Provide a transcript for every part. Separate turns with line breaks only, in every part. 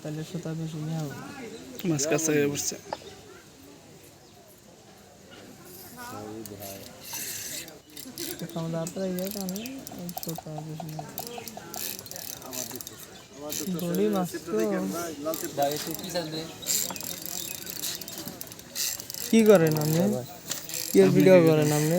তাহলে সুতা বেশি নেওয়া হবে।
মাছ কাছে পড়ছে।
ইয়ে কারণে সুতা বেশি বড়ি মাছ কি করেন আপনি? কি ভিডিও করেন আপনি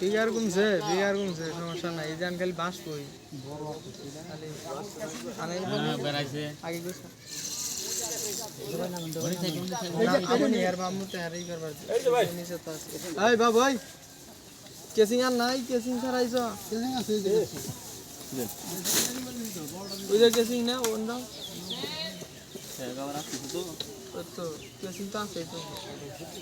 বিঘার কমছে বিঘার কমছে সমস্যা নাই। এই জান খালি বাঁশ কই খালি আনাই বলে আগে গেছে। আর তো তো কেসিং নাই কেসিং ছাড়াইছ? ওই যে কেসিং না অন্য ওই তো কেসিং তো আছে তো। ওদের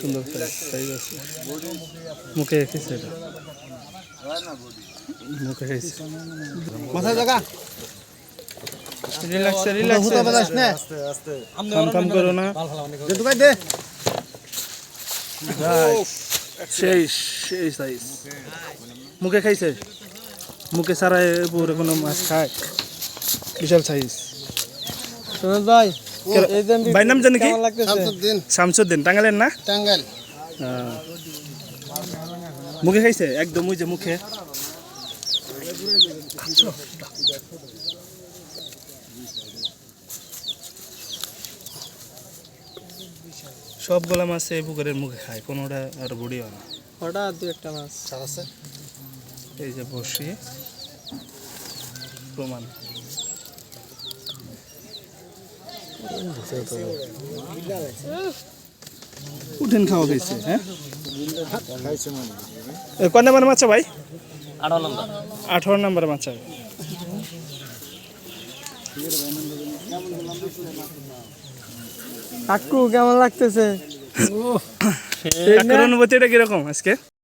সুন্দর সাইজ আছে। মুখে এটা। মুখে
মাথায় জায়গা
রিল্যাক্স রিল্যাক্স
হুতা বাজাস না
কাম কাম করো না।
দে দুকাই দে।
সেই সেই সাইজ মুখে খাইছে? মুখে ছাড়াই পুরো কোনো মাছ খায়। বিশাল সাইজ
ভাই।
ভাই নাম জানি কি? শামসুদ্দিন। টাঙ্গালের না?
টাঙ্গাইল।
হ্যাঁ। মুখে খাইছে? একদম ওই যে মুখে। সবগুলা মাছ এই পুকুরের মুখে খায় কোনোটা আর বুড়ি হয় না।
হঠাৎ দু একটা মাছ।
আছে?
এই যে বসি। প্রমাণ। উঠেন খাওয়া খাইছে হ্যাঁ? কয় নাম্বার মাছ ভাই?
আঠারো নম্বর।
আঠারো নাম্বার মাছ
কাকু কেমন লাগতেছে?
অনুভূতিটা কীরকম আজকে?